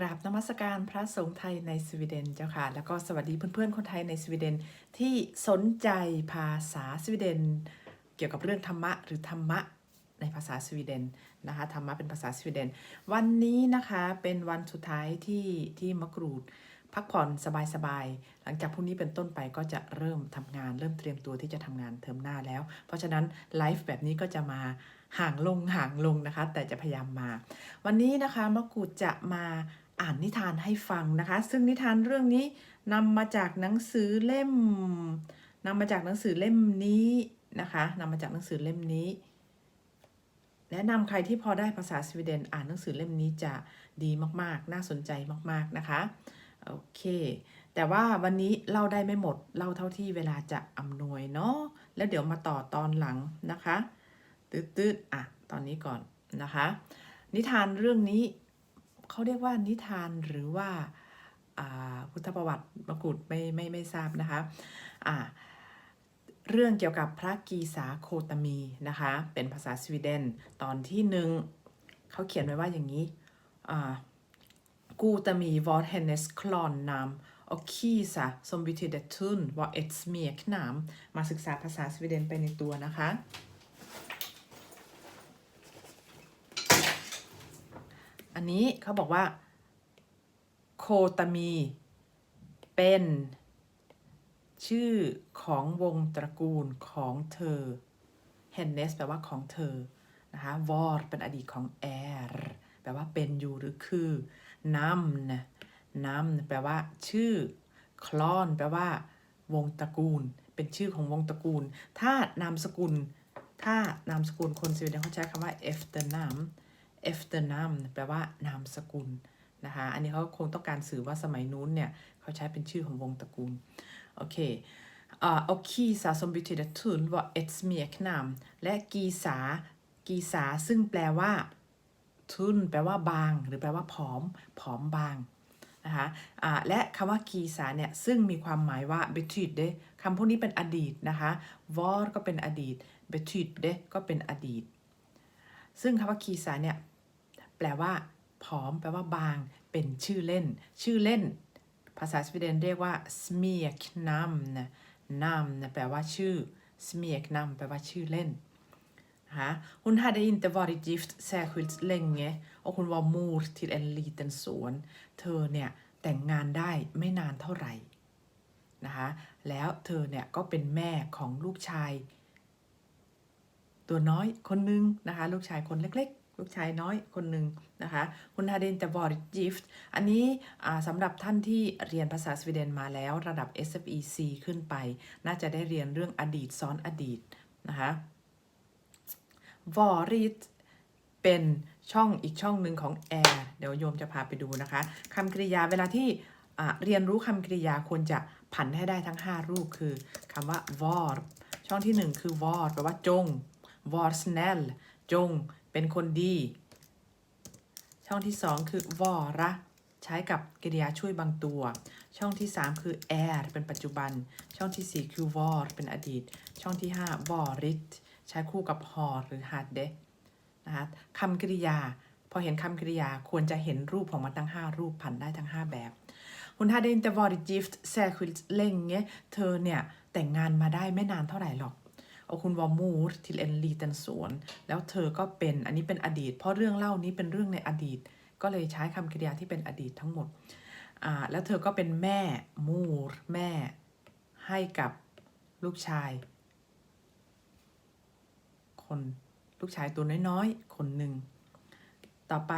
กราบนมัสการพระสงฆ์ไทยในสวีเดนเจ้าค่ะ แล้วก็สวัสดีเพื่อนๆ คนไทยในสวีเดนที่สนใจภาษาสวีเดน เกี่ยวกับเรื่องธรรมะหรือธรรมะในภาษาสวีเดนนะคะธรรมะเป็นภาษาสวีเดน วันนี้นะคะเป็นวันสุดท้ายที่ที่มะกรูด พักผ่อนสบายๆ หลังจากพรุ่งนี้เป็นต้นไปก็จะเริ่มทำงาน เริ่มเตรียมตัวที่จะทำงานเทอมหน้าแล้ว เพราะฉะนั้นไลฟ์แบบนี้ก็จะมาห่างลงห่างลงนะคะ แต่จะพยายามมา วันนี้นะคะมะกรูดจะมา อ่านนิทานให้ฟังนะคะ ซึ่งนิทานเรื่องนี้นำมาจากหนังสือเล่มนำมาจากหนังสือเล่มนี้นะคะนำมาจากหนังสือเล่มนี้แนะนำใครที่พอได้ภาษาสวีเดนอ่านหนังสือเล่มนี้จะดีมากๆ น่าสนใจมากๆนะคะโอเค แต่ว่าวันนี้เล่าได้ไม่หมดเล่าเท่าที่เวลาจะอำนวยเนาะแล้วเดี๋ยวมาต่อตอนหลังนะคะตืดๆอะตอนนี้ก่อนนะคะ นิทานเรื่องนี้ เขาเรียกว่านิทานหรือว่าพุทธประวัติมกุฎไม่ไม่ไม่ทราบนะคะอ่าเรื่องเกี่ยวกับพระกีสาโคตมีนะคะ เป็นภาษาสวีเดนตอนที่หนึ่งเขาเขียนไว้ว่าอย่างนี้อ่า Gotami var hennes klannamn och Kisa som betyder tunn var ett smeknamn มาศึกษาภาษาสวีเดนไปในตัวนะคะ อันนี้เขาบอกว่า โคตามี เป็น ชื่อของวงตระกูลของเธอ hennes แปลว่าของเธอ นะคะ var เป็นอดีตของ är แปลว่าเป็นอยู่หรือคือ namn namn แปลว่า ชื่อ คลอน แปลว่า วงตระกูล เป็นชื่อของวงตระกูล ถ้านามสกุล ถ้านามสกุลคนสวีเดนเขาใช้คำว่า efternamn efternam แปลว่านามสกุลนะคะ อันนี้เขาคงต้องการสื่อว่าสมัยนู้นเนี่ย เขาใช้เป็นชื่อของวงตระกูล โอเคอ่า och Kisa som betyder tunn var ett smeknamn และกีสากีสาซึ่งแปลว่า ทุนแปลว่าบาง หรือแปลว่าผอม ผอมบางนะคะอ่าและคำว่ากีสาเนี่ย ซึ่งมีความหมายว่า betydde คำพวกนี้เป็นอดีตนะคะ var ก็เป็นอดีต betydde ก็เป็นอดีต ซึ่งคำว่าคีสาเนี่ย แปลว่าผอม แปลว่าบาง เป็นชื่อเล่น ชื่อเล่น ภาษาสวีเดนเรียกว่า smeknamn namn แปลว่าชื่อ smeknam แปลว่าชื่อเล่นนะคะ Hon hade inte varit gift särskilt länge och hon var mor till en liten son เธอเนี่ยแต่งงานได้ไม่นานเท่าไหร่นะคะแล้วเธอเนี่ยก็เป็นแม่ของลูกชาย ตัวน้อยคนหนึ่งนะคะลูกชายคนเล็กๆ ลูกชายน้อยคนหนึ่งนะคะคุณฮาเดนแต่บอร์ดจิฟต์อันนี้สำหรับท่านที่เรียนภาษาสวีเดนมาแล้วระดับ SFEC ขึ้นไป น่าจะได้เรียนเรื่องอดีตซ้อนอดีตนะคะ varit เป็นช่องอีกช่องหนึ่งของ air เดี๋ยวโยมจะพาไปดูนะคะคำกริยาเวลาที่เรียนรู้คำกริยาควรจะผันให้ได้ทั้ง 5 รูปคือคำว่า var ช่องที่ 1 คือ var แปลว่าจง var snäll จง เป็นคนดี ช่องที่2คือ vara ใช้กับกริยาช่วยบางตัว ช่องที่3คือ är เป็นปัจจุบัน ช่องทีสี่4คือ var เป็นอดีต ช่องที่5 varit ใช้คู่กับ har หรือ hade นะคะคำกริยา พอเห็นคำกริยาควรจะเห็นรูปของมันทั้ง 5 รูปผันได้ทั้ง 5 แบบ Hon hade inte varit gift särskilt länge เธอเนี่ยแต่งงานมาได้ไม่นานเท่าไหร่หรอก och hon var mor till en liten son แล้วเธอก็เป็น อันนี้เป็นอดีต เพราะเรื่องเล่านี้เป็นเรื่องในอดีต ก็เลยใช้คำกริยาที่เป็นอดีตทั้งหมดอ่าแล้วเธอก็เป็นแม่มูรแม่ ให้กับลูกชาย คนลูกชายตัวน้อยๆ คนหนึ่ง ต่อไป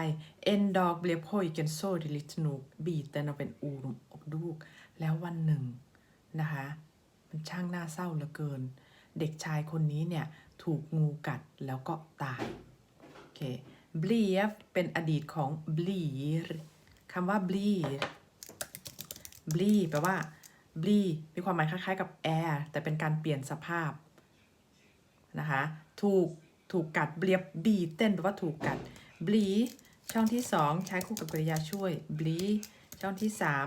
en dag blev pojken sorgligt nog biten av en orm och dog แล้ววันหนึ่งนะคะ มันช่างน่าเศร้าเหลือเกิน เด็กชายคนนี้เนี่ยถูกงูกัดแล้วก็ตาย โอเค blev เป็นอดีตของ blir คำว่า blir bli แปลว่า bli มีความหมายคล้ายๆกับ air แต่เป็นการเปลี่ยนสภาพนะคะ ถูก ถูกกัดเบลียบบีเต้นแปลว่าถูกกัดบลีช่องที่สองใช้คู่กับกริยาช่วยบลีช่องที่สาม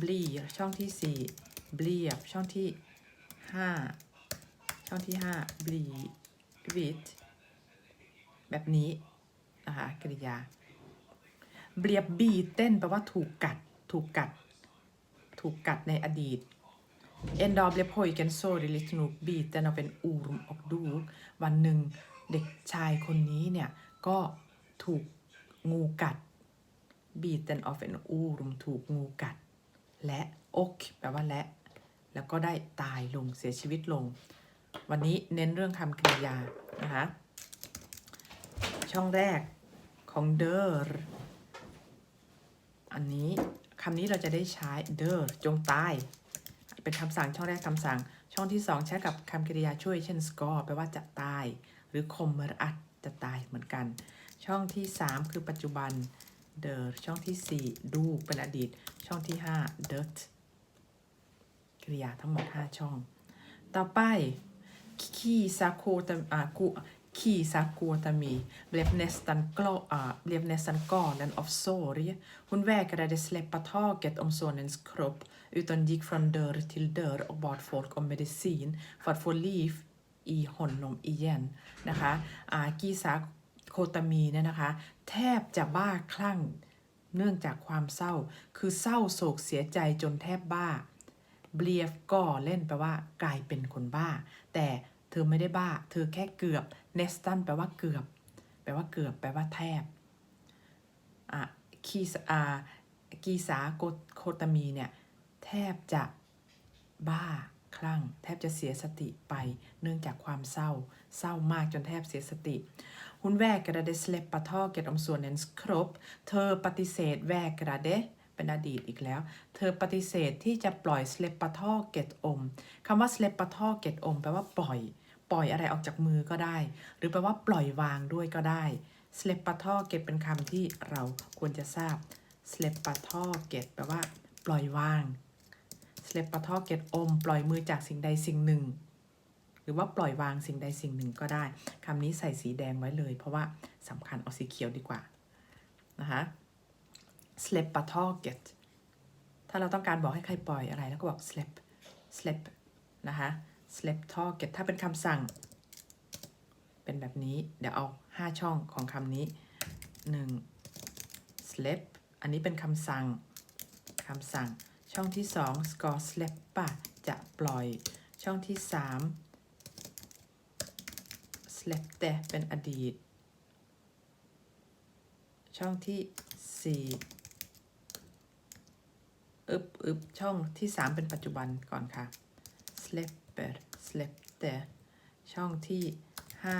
บลีช่องที่สี่เบลีบช่องที่ห้า ช่องที่ห้าบลีวิทแบบนี้นะคะกริยา เบียบบีเต้นแปลว่าถูกกัด ถูกกัด ถูกกัดในอดีต En dag blev pojken sorgligt nog biten av en orm och dog วันหนึ่งเด็กชายคนนี้เนี่ย ก็ถูกงูกัด biten av en orm ถูกงูกัด และอกแปลว่าและ แล้วก็ได้ตายลงเสียชีวิตลง วันนี้เน้นเรื่องคำกริยานะคะ ช่องแรกของ der อันนี้คำนี้เราจะได้ใช้ der จงตาย เป็นคำสั่งช่องแรกคำสั่ง ช่องที่สองใช้กับคำกริยาช่วยเช่น score แปลว่าจะตาย หรือ kommer att จะตายเหมือนกัน ช่องที่ 3 คือปัจจุบัน der ช่องที่ 4 ดูเป็นอดีต ช่องที่5 dirt กริยาทั้งหมด 5 ช่อง ต่อไป คีซาโคตาอ่ากูคีซาโคตามี blev nästan gla, ah, blev nästan galen av sorg. Hon vägrade släppa taget om sonens kropp utan gick från dörr till dörr och bad folk om medicin för att få liv i honom igen นะคะอ่ากีซาโคตามีเนี่ยนะคะ แทบจะบ้าคลั่ง เนื่องจากความเศร้า คือเศร้าโศกเสียใจจนแทบบ้า เบลียฟก็เล่นแปลว่ากลายเป็นคนบ้า แต่เธอไม่ได้บ้า เธอแค่เกือบเนสตันแปลว่าเกือบ แปลว่าเกือบแปลว่าแทบอะคีสอากีสาโกโคตามีเนี่ยแทบจะบ้าคลั่ง แทบจะเสียสติไปเนื่องจากความเศร้า เศร้ามากจนแทบเสียสติ Hon vägrade släppa taget om sonens kropp เธอปฏิเสธ vägrade เเป็นอดีตอีกแล้ว เธอปฏิเสธที่จะปล่อย släppa taget om คำว่า släppa taget om แปลว่าปล่อย ปล่อยอะไรออกจากมือก็ได้ หรือแปลว่าปล่อยวางด้วยก็ได้ släppa taget เป็นคำที่เราควรจะทราบ släppa taget แปลว่า ปล่อยวาง släppa taget om ปล่อยมือจากสิ่งใดสิ่งหนึ่ง หรือว่าปล่อยวางสิ่งใดสิ่งหนึ่งก็ได้คำนี้ใส่สีแดงไว้เลย เพราะว่าสำคัญเอาสีเขียวดีกว่านะคะ släppa taget ถ้าเราต้องการบอกให้ใครปล่อยอะไรแล้วก็บอก släpp släpp นะคะ släpp taget ถ้าเป็นคำสั่ง เป็นแบบนี้ เดี๋ยวเอา 5 ช่องของคำนี้ 1 släpp อันนี้เป็นคำสั่งคำสั่ง ช่องที่ 2 ska släppa จะปล่อย ช่องที่ 3 släppte เป็นอดีต ช่องที่ 4 อึบอึบช่องที่ 3 เป็นปัจจุบันก่อนค่ะ släpper släppte ช่องที่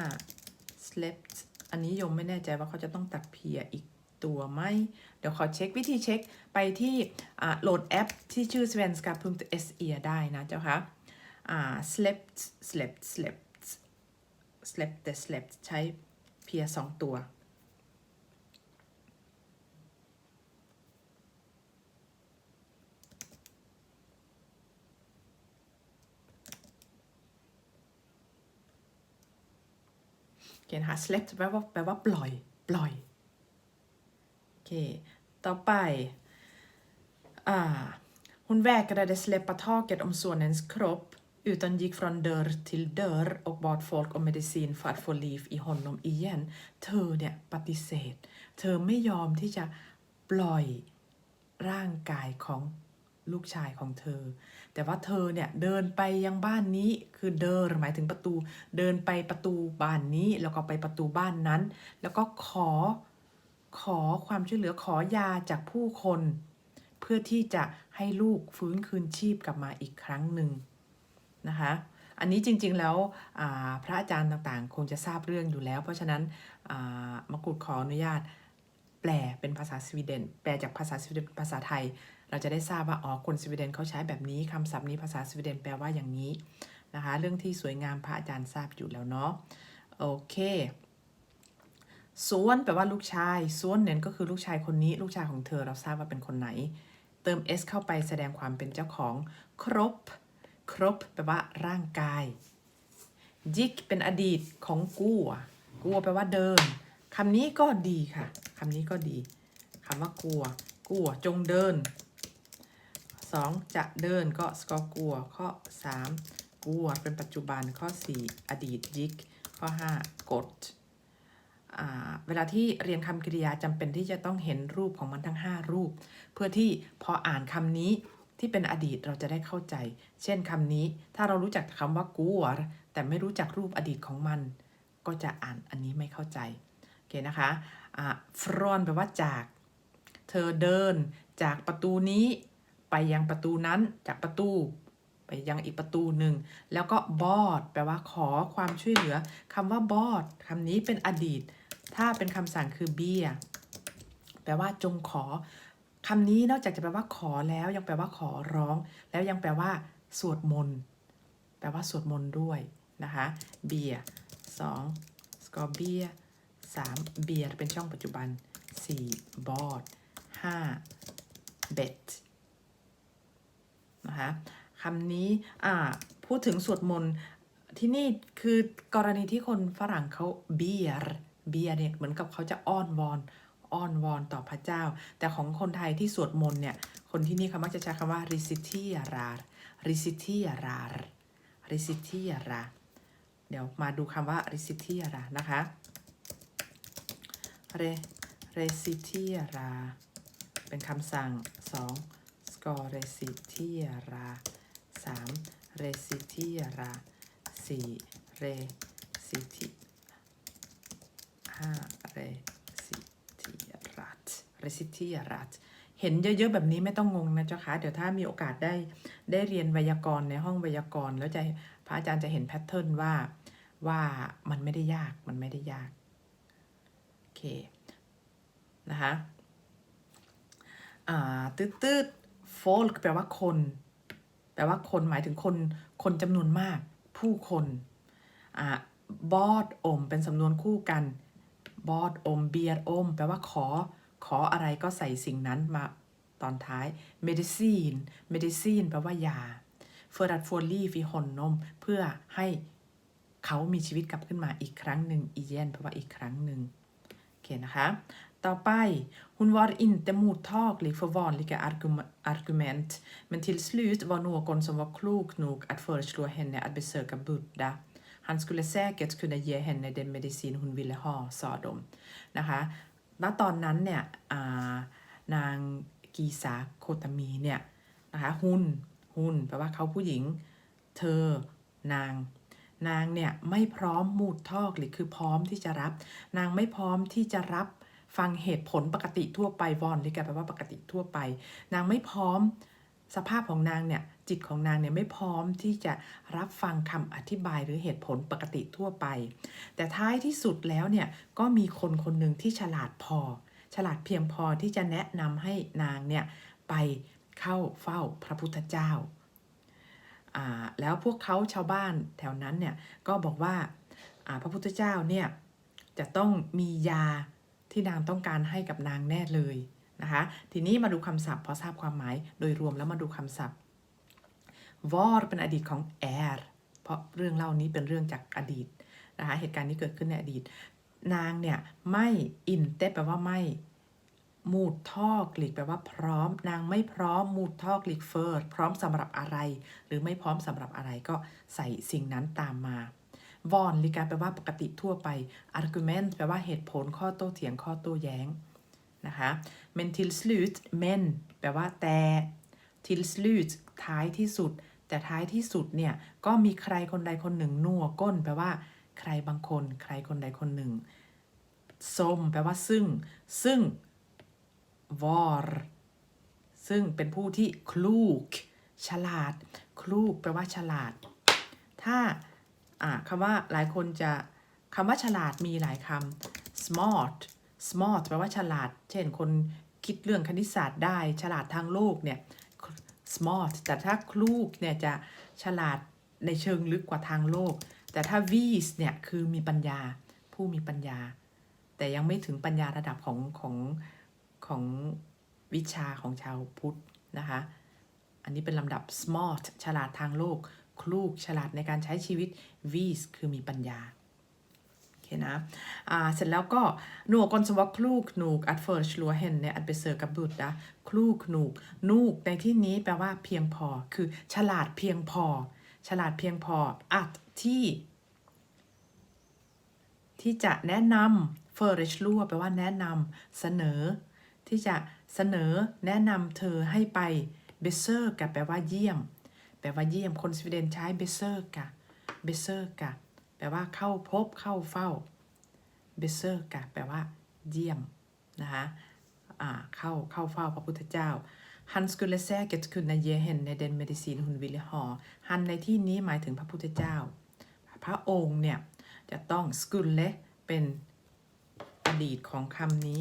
5 slept อันนี้ยมไม่แน่ใจว่าเขาจะต้องตัดเพียอีกตัวไหม เดี๋ยวขอเช็ควิธีเช็คไปที่อ่าโหลดแอปที่ชื่อ svenska.se ได้นะเจ้าค่ะอ่า slept slept slept slept แต่ slept ใช้เพียสองตัว โอเคนะคะ slept แปลว่าแปลว่าปล่อย ปล่อย โอเค ต่อไป อ่า hon vägrade släppa taget om sonens kropp utan gick från dörr till dörr och bad folk om medicin för att få liv i honom igen เธอเนี่ยปฏิเสธ เธอไม่ยอมที่จะปล่อยร่างกายของ ลูกชายของเธอ แต่ว่าเธอเนี่ยเดินไปยังบ้านนี้คือเดินหมายถึงประตู เดินไปประตูบ้านนี้แล้วก็ไปประตูบ้านนั้น แล้วก็ขอขอความช่วยเหลือขอยาจากผู้คน เพื่อที่จะให้ลูกฟื้นคืนชีพกลับมาอีกครั้งหนึ่งนะคะอันนี้จริงๆแล้วพระอาจารย์ต่างๆ คงจะทราบเรื่องอยู่แล้ว เพราะฉะนั้นอ่ามกุฎขออนุญาต แปลเป็นภาษาสวีเดน แปลจากภาษาสวีเดนเป็นภาษาไทย เราจะได้ทราบว่าอ๋อคนสวีเดนเขาใช้แบบนี้คำศัพท์นี้ภาษาสวีเดนแปลว่าอย่างนี้นะคะ เรื่องที่สวยงามพระอาจารย์ทราบอยู่แล้วเนาะโอเคส่วนแปลว่าลูกชายส่วนเน้นก็คือลูกชายคนนี้ ลูกชายของเธอเราทราบว่าเป็นคนไหน เติม s เข้าไปแสดงความเป็นเจ้าของครบ ครบแปลว่าร่างกายยิกเป็นอดีตของกัวกัวแปลว่าเดิน คำนี้ก็ดีค่ะคำนี้ก็ดีคำว่ากลัว กลัวจงเดิน 2. จะเดินก็สกอกัว ข้อ 3 กลัวเป็นปัจจุบันข้อ 4 อดีตยิก ข้อ 5 กดเวลาที่เรียนคำกริยาจำเป็นที่จะต้องเห็นรูปของมันทั้ง 5 รูป เพื่อที่พออ่านคำนี้ที่เป็นอดีตเราจะได้เข้าใจ เช่นคำนี้ ถ้าเรารู้จักคำว่ากูวแต่ไม่รู้จักรูปอดีตของมัน ก็จะอ่านอันนี้ไม่เข้าใจ คนะคะอ่าฟรอนแปลว่าจาก เธอเดินจากประตูนี้ไปยังประตูนั้นจากประตู ไปยังอีกประตูหนึ่ง แล้วก็บอดแปลว่าขอความช่วยเหลือคำว่าบอดคำนี้เป็นอดีต ถ้าเป็นคำสั่งคือเบียแปลว่าจงขอคำนี้นอกจากจะแปลว่าขอแล้วยังแปลว่าขอร้อง แล้วยังแปลว่า สวดมนต์แปลว่าสวดมนต์ด้วยนะคะเบียสองสกอเบีย Beer. 3. เบียร์เป็นช่องปัจจุบัน 4. บอร์ด 5. เบดนะคะคำนี้พูดถึงสวดมนต์ที่นี่คือกรณีที่คนฝรั่งเขาเบียร์เบียร์เนี่ยเหมือนกับเขาจะอ้อนวอนอ้อนวอนต่อพระเจ้า แต่ของคนไทยที่สวดมนต์เนี่ยคนที่นี่เขามักจะใช้คำว่าริซิทียรารริซิทียรารริซิทียราเดี๋ยวมาดูคำว่าริซิทียรานะคะ re recitiera เป็นคำสั่ง2 score recitiera 3 recitiera 4 reciti 5 recitirat recitirat เห็นเยอะๆแบบนี้ไม่ต้องงงนะเจ้าคะเดี๋ยวถ้ามีโอกาสได้ได้เรียนไวยากรณ์ในห้องไวยากรณ์แล้วจะพระอาจารย์จะเห็นแพทเทิร์นว่าว่ามันไม่ได้ยากมันไม่ได้ยาก นะคะอ่าตืดตืด folk แปลว่าคน แปลว่าคนหมายถึงคน คนจำนวนมาก ผู้คนอ่าบอดอม เป็นสำนวนคู่กัน บอดอม เบียร์อม แปลว่าขอ ขออะไรก็ใส่สิ่งนั้นมาตอนท้าย medicine medicine แปลว่ายา f ö r att få liv i honom เพื่อให้เขามีชีวิตกลับขึ้นมาอีกครั้งหนึ่ง igen แปลว่าอีกครั้งหนึ่ง เคนะคะ ต่อไป hon var inte mottaglig för vanliga argument men till slut var någon som var klok nog att föreslå henne att besöka Buddha han skulle säkert kunna ge henne den medicin hon ville ha sa de นะคะณตอนนั้นเนี่ยนางกีสาโคตมีเนี่ยนะคะหุนหุนแปลว่าเขาผู้หญิง เธอนาง นางเนี่ยไม่พร้อมมูดทอกหรือคือพร้อมที่จะรับ นางไม่พร้อมที่จะรับฟังเหตุผลปกติทั่วไปวอนหรือแปลว่าปกติทั่วไป นางไม่พร้อมสภาพของนางเนี่ยจิตของนางเนี่ยไม่พร้อมที่จะรับฟังคำอธิบายหรือเหตุผลปกติทั่วไป แต่ท้ายที่สุดแล้วเนี่ยก็มีคนคนหนึ่งที่ฉลาดพอ ฉลาดเพียงพอที่จะแนะนำให้นางเนี่ยไปเข้าเฝ้าพระพุทธเจ้า แล้วพวกเขาชาวบ้านแถวนั้นเนี่ยก็บอกว่าพระพุทธเจ้าเนี่ยจะต้องมียาที่นางต้องการให้กับนางแน่เลยนะคะ ทีนี้มาดูคำศัพท์พอทราบความหมายโดยรวมแล้วมาดูคำศัพท์ var เป็นอดีตของ är เพราะเรื่องเล่านี้เป็นเรื่องจากอดีตนะคะเหตุการณ์นี้เกิดขึ้นในอดีต นางเนี่ยไม่อินเตแปลว่าไม่ มูดทอกลีกแปลว่าพร้อม นางไม่พร้อมมูดทอกลีกเฟิร์พร้อมสำหรับอะไร หรือไม่พร้อมสำหรับอะไรก็ใส่สิ่งนั้นตามมาวอนลิกาแปลว่าปกติทั่วไป argument แปลว่าเหตุผลข้อโต้เถียงข้อโต้แย้งนะคะ men till slut men แปลว่าแต่ till slut ท้ายที่สุด แต่ท้ายที่สุดเนี่ย ก็มีใครคนใดคนหนึ่งนัวก้น แปลว่า ใครบางคน ใครคนใดคนหนึ่งสมแปลว่าซึ่ง ซึ่ง var ซึ่งเป็นผู้ที่คลูกฉลาดคลูกแปลว่าฉลาด ถ้าอ่าคำว่าหลายคนจะคำว่าฉลาดมีหลายคำ smart smart แปลว่าฉลาด เช่นคนคิดเรื่องคณิตศาสตร์ได้ฉลาดทางโลกเนี่ย smart แต่ถ้าคลูกเนี่ยจะฉลาดในเชิงลึกกว่าทางโลก แต่ถ้า vis เนี่ยคือมีปัญญาผู้มีปัญญา แต่ยังไม่ถึงปัญญาระดับของของ ของวิชาของชาวพุทธนะคะ อันนี้เป็นลำดับ smart ฉลาดทางโลก คลูกฉลาดในการใช้ชีวิต vis คือมีปัญญาโอเคนะอ่าเสร็จแล้วก็ någon som var klok nog att föreslå henne att besöka Buddha คลูกนูกนูกในที่นี้แปลว่าเพียงพอ คือฉลาดเพียงพอ ฉลาดเพียงพออัดที่ ที่จะแนะน föreslå แปลว่าแนะนำเสนอ ที่จะเสนอแนะนำเธอให้ไป besöka แปลว่าเยี่ยม แปลว่าเยี่ยมคนสวีเดนใช้ besöka besöka แปลว่าเข้าพบเข้าเฝ้า besöka แปลว่าเยี่ยมนะคะเข้าเข้าเฝ้าพระพุทธเจ้า Han skulle säkert kunna ge henne den medicin hon ville ha Han ในที่นี้หมายถึงพระพุทธเจ้า พระองค์เนี่ย จะต้อง skulle เป็นอดีตของคำนี้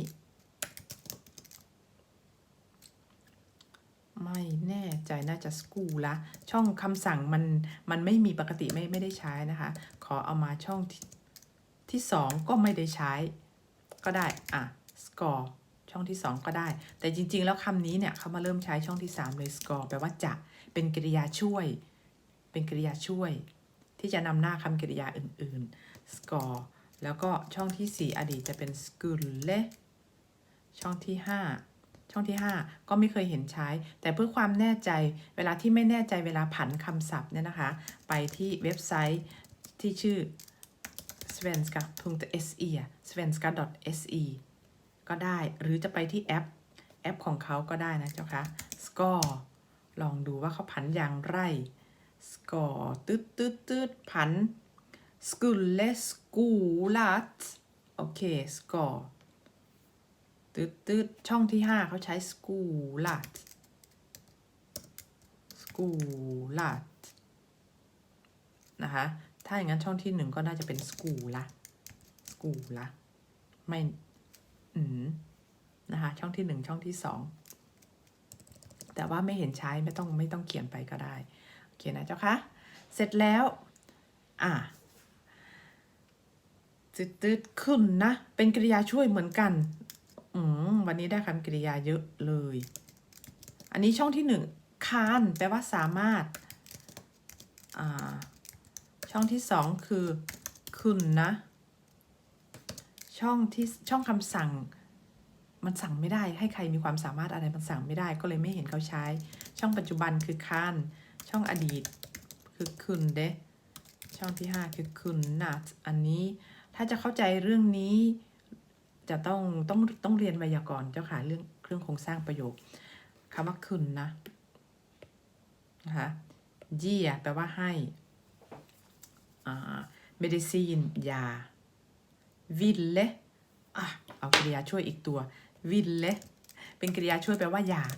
ไม่แน่ใจน่าจะ school ละช่องคำสั่งมันมันไม่มีปกติไม่ไม่ได้ใช้นะคะ ขอเอามาช่องที่ที่สองก็ไม่ได้ใช้ ก็ได้อะ score ช่องที่สองก็ได้ แต่จริง ๆ แล้วคำนี้เนี่ยเขามาเริ่มใช้ช่องที่สามเลย score แปลว่าจะเป็นกริยาช่วย เป็นกริยาช่วย ที่จะนำหน้าคำกริยาอื่น ๆ score แล้วก็ช่องที่สี่อดีตจะเป็น skulle ช่องที่ห้า ช่องที่ 5 ก็ไม่เคยเห็นใช้ แต่เพื่อความแน่ใจเวลาที่ไม่แน่ใจเวลาผันคำศัพท์เนี่ยนะคะ ไปที่เว็บไซต์ที่ชื่อ svenska.se svenska.se ก็ได้หรือจะไปที่แอป แอปของเขาก็ได้นะเจ้าคะ score ลองดูว่าเขาผันอย่างไร score ตืดตืดตืดผัน skulle skolat โอเค score ตืดตืดช่องที่5เขาใช้ skolat skolat นะคะ ถ้าอย่างนั้นช่องที่1ก็น่าจะเป็น skola skola ไม่ อืมนะคะ ช่องที่1ช่องที่2แต่ว่าไม่เห็นใช้ไม่ต้องไม่ต้องเขียนไปก็ได้ โอเคนะเจ้าคะ เสร็จแล้ว อะตืดตืดขึ้นนะ เป็นกริยาช่วยเหมือนกัน อืมวันนี้ได้คำกริยาเยอะเลย อันนี้ช่องที่หนึ่งคานแปลว่าสามารถ อ่า ช่องที่สองคือคุณนะ ช่องที่ช่องคำสั่ง มันสั่งไม่ได้ให้ใครมีความสามารถอะไรมันสั่งไม่ได้ก็เลยไม่เห็นเขาใช้ ช่องปัจจุบันคือคานช่องอดีต คือคุณเดะช่องที่ห้าคือคุณนัดอันนี้ถ้าจะเข้าใจเรื่องนี้ จะต้องต้องต้องเรียนไวยากรณ์เจ้าค่ะเรื่องเครื่องโครงสร้างประโยคคำว่าคุณนะนะคะเยียแปลว่าให้อ่า medicine ยา ville อะเอากริยาช่วยอีกตัว ville เป็นกริยาช่วยแปลว่าอยาก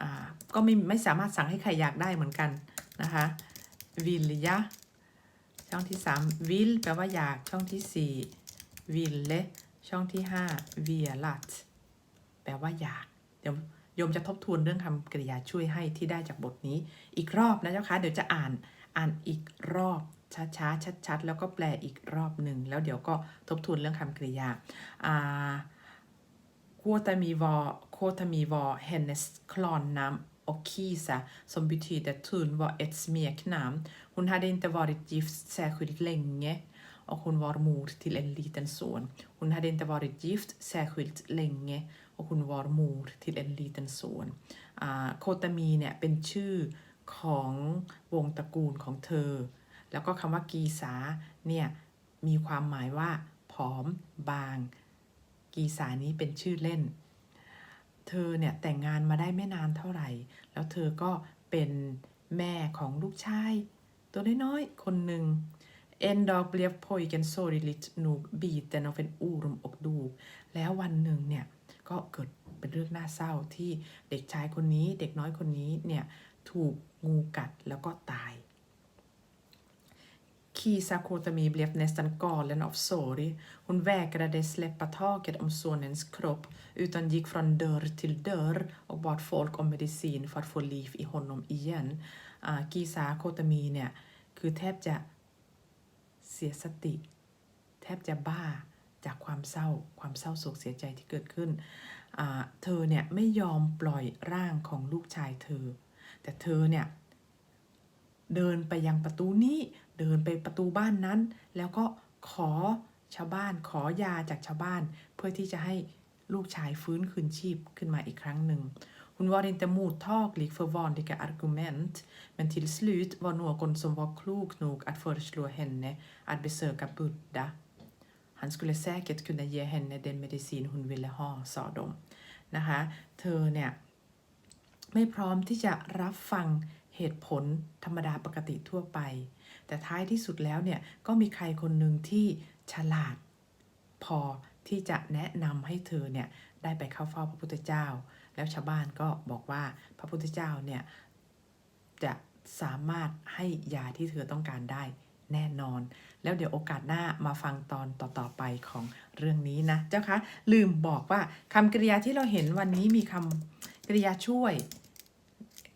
อ่าก็ไม่ไม่สามารถสั่งให้ใครอยากได้เหมือนกันนะคะ vilja ช่องที่3 vill แปลว่าอยากช่องที่4 ville ช่องที่5 vielat แปลว่าอยาก เดี๋ยวโยมจะทบทวนเรื่องคำกริยาช่วยให้ที่ได้จากบทนี้ อีกรอบนะเจ้าคะเดี๋ยวจะอ่านอ่านอีกรอบช้าๆชัดๆ แล้วก็แปลอีกรอบหนึ่ง แล้วเดี๋ยวก็ทบทวนเรื่องคำกริยาอ่า Kotami var, Kotami var hennes klannamn och Kisa som betyder att hon var ett smeknamn. Hon hade inte varit gift särskilt länge och hon var mor till en liten son. Hon hade inte varit gift särskilt länge och hon var mor till en liten son. อ่าโคตามีเนี่ยเป็นชื่อของวงตระกูลของเธอ แล้วก็คำว่ากีสาเนี่ยมีความหมายว่าผอมบาง กีสานี้เป็นชื่อเล่น เธอเนี่ยแต่งงานมาได้ไม่นานเท่าไหร่ แล้วเธอก็เป็นแม่ของลูกชาย ตัวน้อยๆคนหนึ่ง En dag blev pojken sorgligt nog biten av en orm och dog แล้ววันหนึ่งเนี่ยก็เกิดเป็นเรื่องน่าเศร้าที่เด็กชายคนนี้เด็กน้อยคนนี้เนี่ยถูกงูกัดแล้วก็ตาย Kisa Kotami blev nästan galen av sorg. Hon vägrade släppa taget om sonens kropp utan gick från dörr till dörr och bad folk om medicin för att få liv i honom igen. อ่ากีซาโคตามีเนี่ยคือแทบจะ เสียสติ แทบจะบ้าจากความเศร้า ความเศร้าโศกเสียใจที่เกิดขึ้น เธอเนี่ยไม่ยอมปล่อยร่างของลูกชายเธอ แต่เธอเนี่ยเดินไปยังประตูนี้เดินไปประตูบ้านนั้น แล้วก็ขอชาวบ้านขอยาจากชาวบ้าน เพื่อที่จะให้ลูกชายฟื้นคืนชีพขึ้นมาอีกครั้งหนึ่ง Hon var inte mottaglig för vanliga argument, men till slut var någon som var klok nog att föreslå henne att besöka Buddha. Han skulle säkert kunna ge henne den medicin hon ville ha, sa de. นะคะ เธอเนี่ยไม่พร้อมที่จะรับฟังเหตุผลธรรมดาปกติทั่วไป แต่ท้ายที่สุดแล้วเนี่ยก็มีใครคนหนึ่งที่ฉลาด พอที่จะแนะนำให้เธอเนี่ยได้ไปเข้าเฝ้าพระพุทธเจ้า แล้วชาวบ้านก็บอกว่าพระพุทธเจ้าเนี่ยจะสามารถให้ยาที่เธอต้องการได้แน่นอน แล้วเดี๋ยวโอกาสหน้ามาฟังตอนต่อๆไปของเรื่องนี้นะ เจ้าคะ ลืมบอกว่าคำกริยาที่เราเห็นวันนี้มีคำกริยาช่วย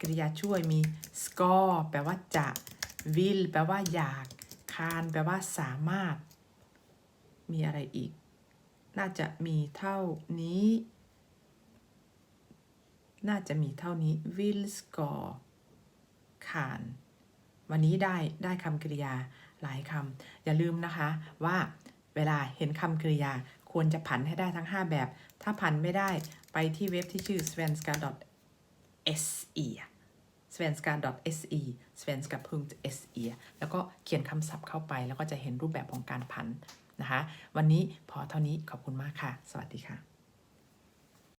กริยาช่วยมี score แปลว่าจะ will แปลว่าอยาก can แปลว่าสามารถ มีอะไรอีก น่าจะมีเท่านี้ น่าจะมีเท่านี้ will score can วันนี้ได้ได้คำกริยาหลายคำอย่าลืมนะคะว่าเวลาเห็นคำกริยาควรจะผันให้ได้ทั้ง 5 แบบ ถ้าผันไม่ได้ไปที่เว็บที่ชื่อ svenska.se svenska.se svenska.se แล้วก็เขียนคำศัพท์เข้าไปแล้วก็จะเห็นรูปแบบของการผันนะคะ วันนี้พอเท่านี้ขอบคุณมากค่ะ สวัสดีค่ะ